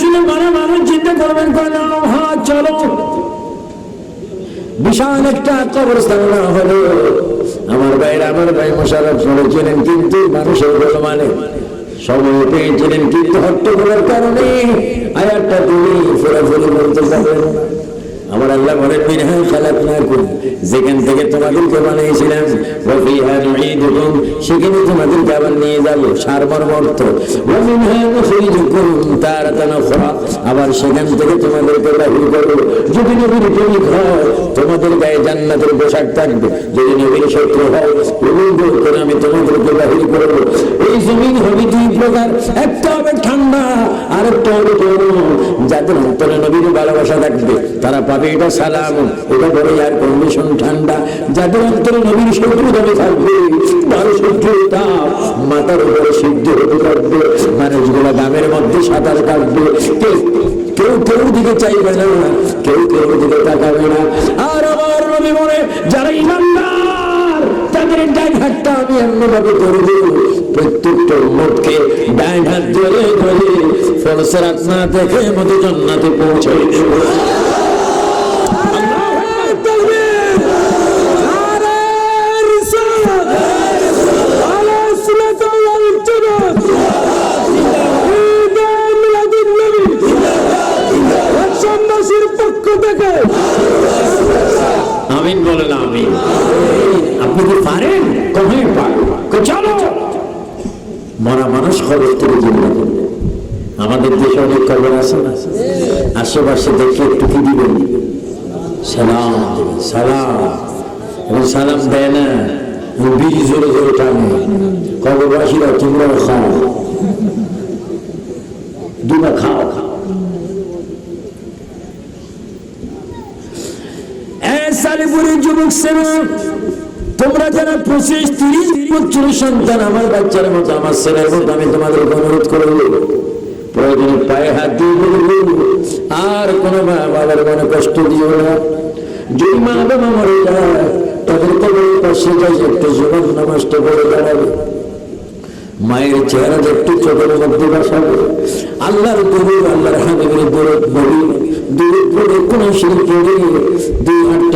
শুনে মানে মানুষ চিন্তা করবেন হ্যাঁ চলো। বিশাল একটা কবরস্থান না হলো। আমার ভাইয়ের আমার ভাই মোশারফ শুনেছিলেন কিন্তু মানুষের বলো মানে সময় পেয়েছিলেন কিন্তু হট্টগোলের কারণে। একটা তুমি ফোরাফুরি বলতে পারবেন না। আমার আল্লাহ বলেন মিনহা খালাকনাকুম। যেখান থেকে তোমাদেরকে বানিয়েছিলাম ওয়া ফিহা সেখানে তোমাদেরকে আবার নিয়ে যাব সারমর্ম অর্থ ওয়া মিনহা নুখরিজুকুম তারাতান উখরা আবার সেখান থেকে তোমাদেরকে বাহির করব। যদি নবীর প্রেমিক হও তোমাদের গায়ে জান্নাতের পোশাক থাকবে। যদি নবীর শত্রু হও উলুঙ্গ করে আমি তোমাদেরকে বাহির করব। এই জমিন হবে দুই প্রকার। একটা হবে ঠান্ডা আর একটা হবে গরম। যাদের অন্তরে নবীর ভালোবাসা থাকবে, তারা এটা সালাম। এটা কন্ডিশন ঠান্ডা। যাদের অন্তরে নবীর থাকবে, তার শত্রু তাপ মাথার উপরে সিদ্ধ হতে থাকবে, মানুষগুলো গ্রামের মধ্যে সাঁতার কাটবে। কেউ কেউ দিকে চাইবে না, কেউ কেউ দিকে তাকাবে না। আর আমার নবী মনে যারা ইমানদার, তাদের ডাইন হাতটা আমি অন্যভাবে করে দেব। প্রত্যেকটা উম্মতকে ডাইন হাত ধরে ধরে ফলসের আত্মা দেখে মতো জান্নাতে পৌঁছে পক্ষ থেকে আমিন বলেন আমিন। আপনি কি পারেন? কবে পারেন চলো। মরা মানুষ থেকে জিন্দা করবে আমাদের দেশে অনেক খবর আছে না? আশেপাশে দেখে একটু কি দিবেন? সালাম সালাম। এবং সালাম দেয় না বিড়ি জোরে জোরে টানে। কবরবাসীরা তোমরাও খাও। দুটা খাও খাও সালিপুরের যুবক সেবক তোমরা যারা পঁচিশ, তিরিশ বছর সন্তান, আমার বাচ্চার মতো, আমার ছেলের মতো, আমি তোমাদের অনুরোধ করব। পায়ে হাত দিয়ে আর মা বাবার মনে কষ্ট দিও না। যদি মা বাবা মরে যায়, তাদের পাশে যাই, একটু জীবন নামাজটা বলে দাঁড়াবে। মায়ের চেহারা চোখের মধ্যে বাসাবে। আল্লাহর আল্লাহর হাবিবের দূরত বলি দূরে পড়ে কোন শিল্পী দুই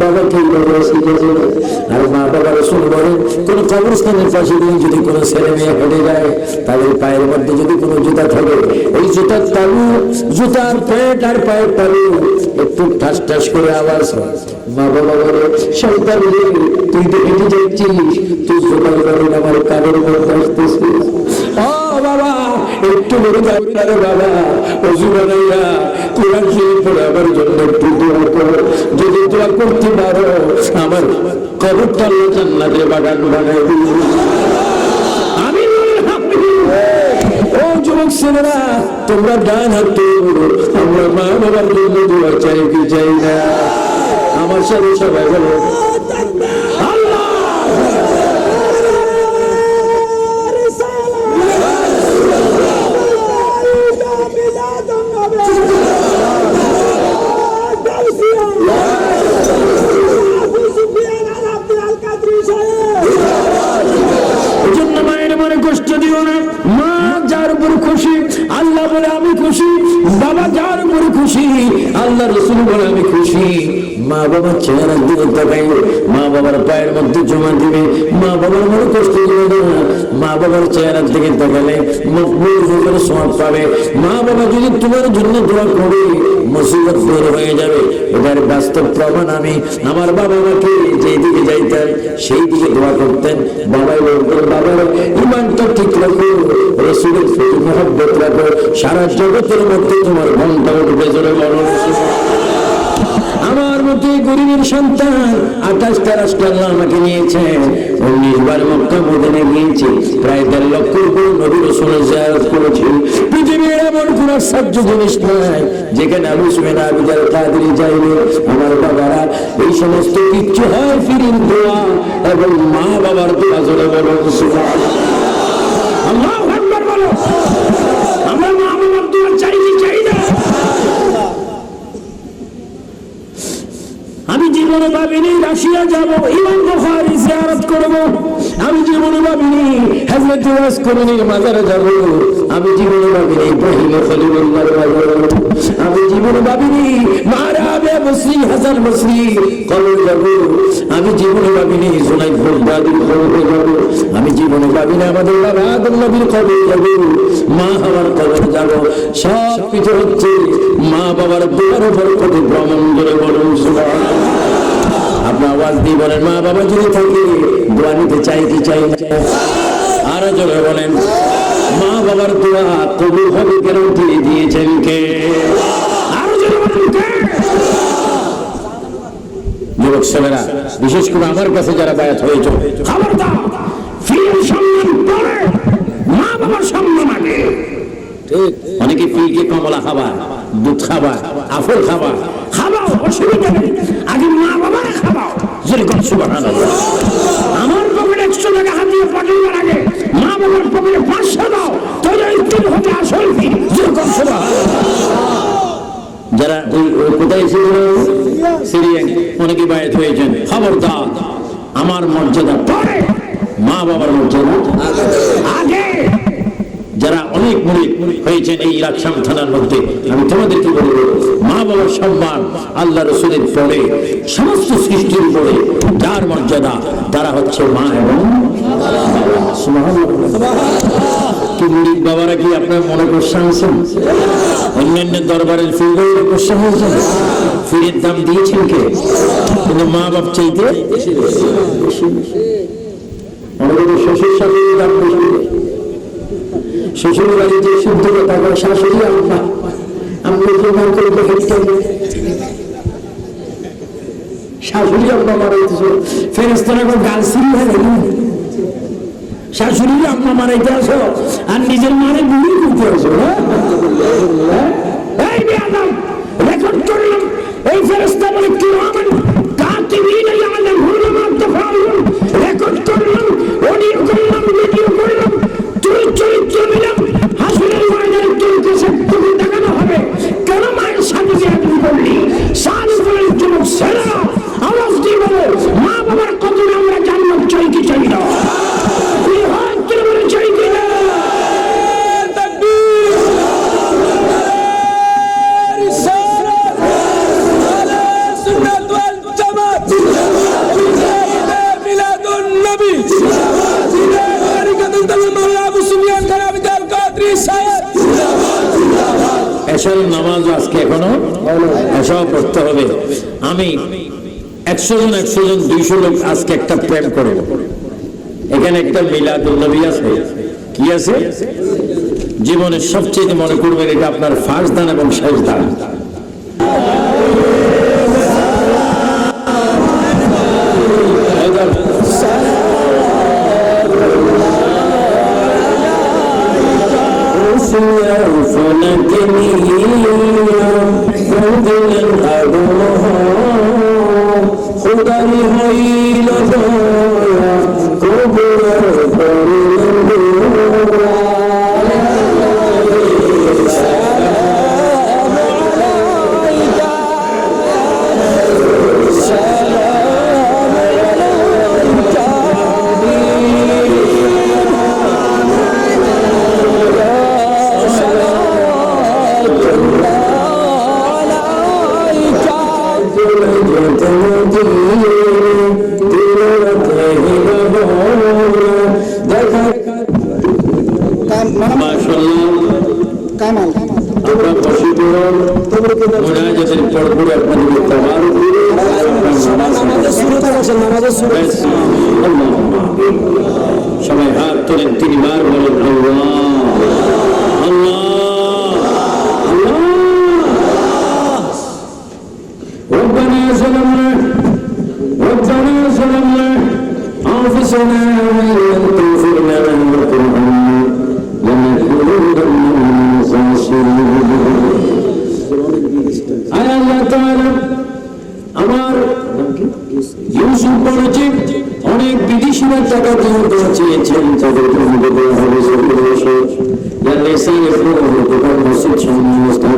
বাবা কীভাবে আছে আর মা বাবার শুনে বলেন কোন কবরস্থানের পাশে দিয়ে যদি কোনো ছেলে মেয়ে হেঁটে যায়, তাদের পায়ের মধ্যে যদি কোনো জুতা থাকে, ওই জুতার তালু, জুতার পেট আর পায়ের তালু একটু ঠাস ঠাস করে আওয়াজ মা বাবা বলে সন্তান তুই তো হেঁটে যাচ্ছিস তুই করেন আমার কানের মধ্যে আসতেছিস। বাবা, একটু বলে যাবে বাবা। অজু বানাইয়া কোরআন শরীফ পড়ে আমার জন্য একটু দোয়া করো। যদি দোয়া করতে পারো, আমার আল্লাহ জান্নাতের বাগান বানাই না? আমার সাথে সবাই বলো। আমি খুশি, বাবা যার উপর খুশি আল্লাহ রসুল বলে আমি খুশি। মা বাবার চেহারার দিকে তাকাইবে মা বাবার পায়ের মধ্যে জমা দিবে, মা বাবার মনে কষ্ট দিবে না। মা বাবার চেহারার দিকে তাকালে মকবুল সমাজ পাবে। মা বাবা যদি তোমার জন্য দোয়া করে, মুসিবত দূর হয়ে যাবে। এটার বাস্তব প্রমাণ আমি আমার বাবা আমাকে যেই দিকে যাইতেন সেই দিকে দোয়া করতেন। বাবাই বলতেন বাবার ইমানটা ঠিক রাখো, রসুলের মহব্বত রাখো। সারা জগতের মধ্যে তোমার ঘণ্টা উঠবে জোরে আমার মতো গরিবের সন্তান আল্লাহ আমাকে নিয়েছেন উনিশ বার মক্কা মদিনে প্রায় দেড় লক্ষ উপর নবী রসুলের পৃথিবীর এমন কোন আশ্চর্য জিনিস যেখানে সুমেন আবিদার কাদরি যাইবে, আমার বাবারা এই সমস্ত কিচ্ছু হয় ফিরির দোয়া এবং মা বাবার দোয়া জোরে আল্লাহ একবার বলো আমরা মা বাবার দোয়া চাই কি চাই না আমি জীবনে ভাবিনি, রাশিয়া যাব ইমাম বুখারী জিয়ারত করব। আমি জীবনে ভাবিনি হযরত ওয়াস করণীর মাজারে যাব। আমি জীবনে ভাবিনি, ইব্রাহিম খলিলুল্লাহর মাজারে যাব। আমি জীবনে ভাবিনি মারাবে বসরি হাসান বসরি কবর যাব। আমি জীবনে ভাবিনি সুনাই ফুলদাদির কবরে যাব। আমি জীবনে ভাবিনি, আমাদের বাবা আদম নবীর কবরে যাব। মা আমার কবর যাব। সব কিছু হচ্ছে মা বাবার দোয়ার উপর প্রতি ভ্রমণ করে সুবহানাল্লাহ আপনার আওয়াজ দিয়ে বলেন মা বাবা যদি থাকে দোয়া নিতে চাই কি চাই আরও জোরে বলেন মা বাবার দোয়া কবুল হবে গ্যারান্টি দিয়েছেন কে? আরও জোরে বলেন কে? যুবক ছেলেরা বিশেষ করে আমার কাছে যারা বায়াত হয়েছে খবরদার ফির সম্মান পরে মা বাবার সম্মান আগে অনেকে ফিরকে কমলা খাবার দুধ খাবা আফল খাবা খাবাও অসুবিধা নেই। আগে মা বাবারে খাবাও যেরকম সুবাহ আমার একশো টাকা হাতিয়ে পাঠানোর আগে মা বাবার পাঁচশো দাও হতে আসল কোথায় অনেকে বায়াত হয়েছেন। খবরদার। আমার মর্যাদা। পরে মা বাবার মর্যাদা। আগে অনেক মুরিদ হয়েছেন এই লাকসাম থানার মধ্যে। আমি তোমাদেরকে বলব মা বাবার সম্মান আল্লাহ রসুলের পরে, সমস্ত সৃষ্টির উপরে যার মর্যাদা, তারা হচ্ছে মা এবং বাবারা কি আপনার মনে অন্যান্য দরবারের হয়েছেন ফিরের দাম দিয়েছেন কে? কিন্তু মা বাপ চাইতে শ্বশুর দাম শ্বশুর বাড়িতে শুদ্ধ কথা কয় শাশুড়ি প্রমাণ করে শাশুড়ি আম্মা মারাইতেছে হয়ে শাশুড়ি আম্মা মারাইতে আসো আর নিজের মারে বুড়ি করতে আসো হ্যাঁ? বেয়াদব, রেকর্ড করলাম এই ফেরেস্তা বলে কি রহমান কাতিবিন ইয়ালামুনা মা রেকর্ড করলাম অডিও করলাম ভিডিও চরিত্র নিলাম হাসিনের ময়দানে তোর কাছে তুমি দেখানো হবে কেন মায়ের সাথে যে আপনি বললি সাল বলেন যুবক ছেলেরা আওয়াজ দিয়ে বলো মা বাবার কত আমরা জান্নাত চাই কি চাই না তুই হাত তুলে বলে চাই কি না এসব নামাজ আজকে এখনও এসব পড়তে হবে আমি একশো জন একশো জন দুইশো লোক আজকে একটা প্রেম করব এখানে একটা মিলাদুল নবী আছে কি আছে জীবনের সবচেয়ে মনে করবেন এটা আপনার ফার্স্ট দান এবং শেষ দান فلك কামাল আমরা বসে মোনাজাতের পরপরে বসেন নামাজের শুরু সবাই হাত তোলেন তিনবার বলেন আল্লাহ। আল্লাহ। টাকা দেওয়া চেয়েছেন দেওয়া হবে সরকার দোকান মসজিদ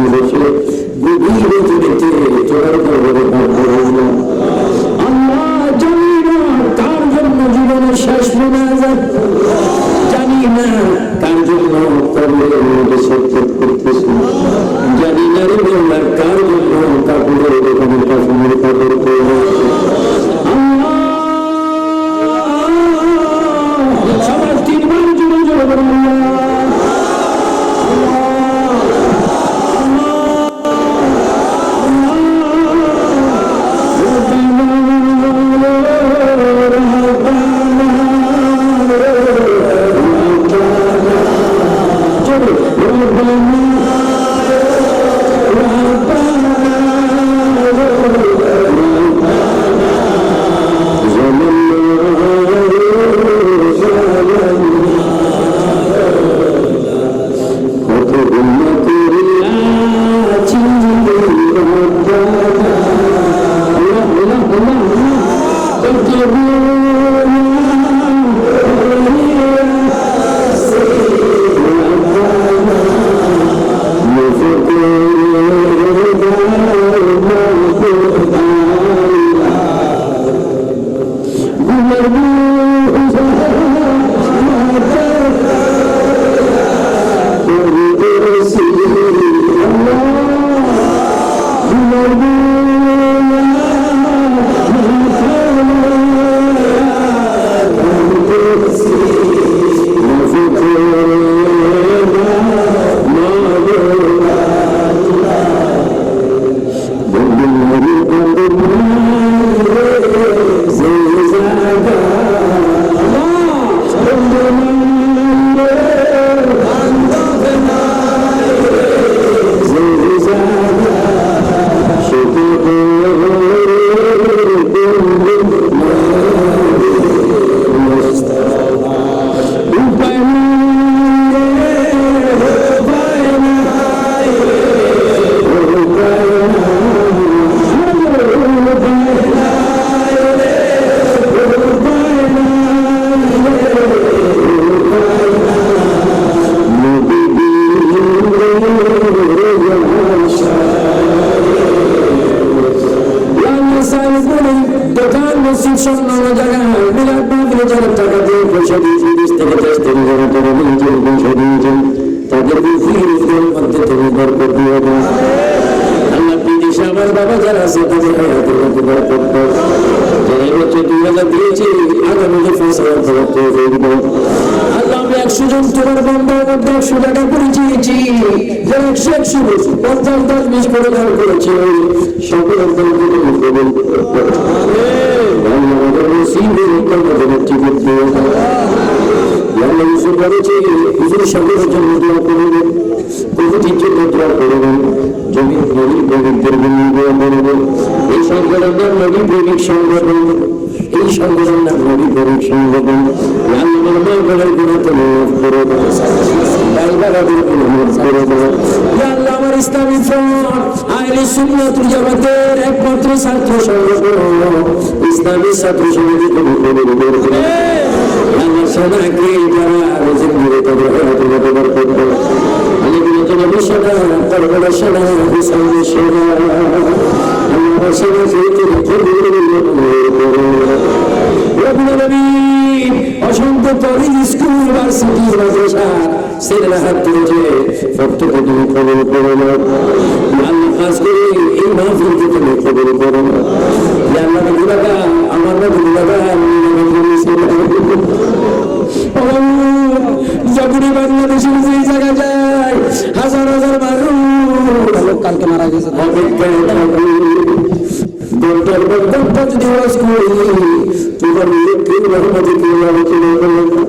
হাজার দিয়েছে আগামী যে পাঁচ হাজার টাকা তৌফিক দাও আল্লাহ আমি একশো জন তোমার বন্ধের মধ্যে একশো টাকা করে চেয়েছি যারা একশো একশো পঞ্চাশ দশ বিশ করে দান করেছে। জমির নবীর প্রেমিকদের জন্য এই সংগঠন নবী প্রেমিক সংগঠন এই সংগঠন নবী প্রেমিক সংগঠন। আমার ইসলামী জামাতের একমাত্র ছাত্র সংগঠন। ইসলামী ছাত্র সমিতি আল্লাহ সদাকে যারা রোজের বিরত আল্লাহ সদা ফিরতে অসংখ্য কলেজ স্কুল ইউনিভার্সিটি মাদ্রাসা সেগুলা হাত তুলেছে প্রত্যেকে তুমি কবল এই মাহফিলকে তুমি কবল করো না আল্লাহ গুলাকা আমার নবী গুলাকা যখনই বাংলাদেশের যে জায়গা যায় থাকে যদি করি তোমার অসংখ্য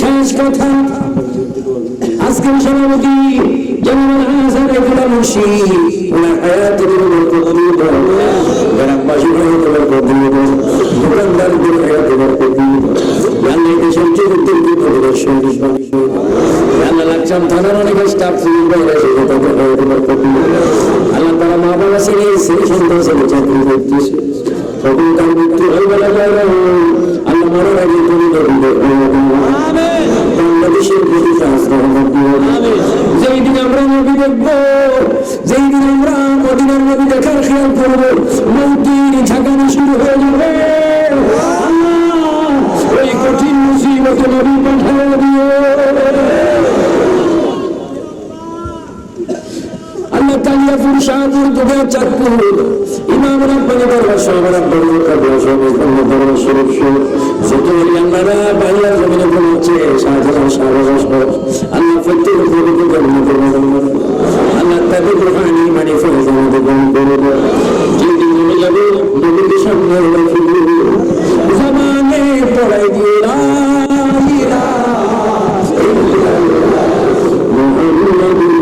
শেষ কথা। আজকের সভাপতি যেমন হাসান এগুলা মুন্সি। ওনার হায়াতের উপর কবুল করো গ্রামবাসী দোকানদারদের এসে তাদের হায়াতের কবুল করো। আল্লাহ তারা মা বাবা ছেড়ে ছেলে সন্তান ছেলে, চাকরি করতেছে। কখন তার মৃত্যু হয়ে গেল আল্লাহ মরার আগে তুমি বাংলাদেশের প্রতি কাজ যেই দিন আমরা নবী দেখব যেই দিন আমরা মদিনার নবী দেখার খেয়াল করব মৌতির ঝাঁকানি শুরু হয়ে যাবে ওই কঠিন মুসিবতে নবী পাঠানো দিও ইন্দাপুর শাহপুর দুবে চাঁদপুর। ইমাম রাব্বানি দরবার সাহেব রাব্বানি কাবুল সাহেব ইমাম দরবার শরীফ শরীফ। যত ইয়ানারা বাংলার জমিনে পৌঁছে শাহজাহান শাহজাহান সাহেব আল্লাহ প্রত্যেক প্রভুকে জন্ম করবেন আল্লাহ তাদের রুহানি মানে ফেলে আমাদের গ্রহণ করবে যে দিন জমি যাবে নবীর সামনে জমানে পড়াই দিয়ে রাম মোহাম্মদ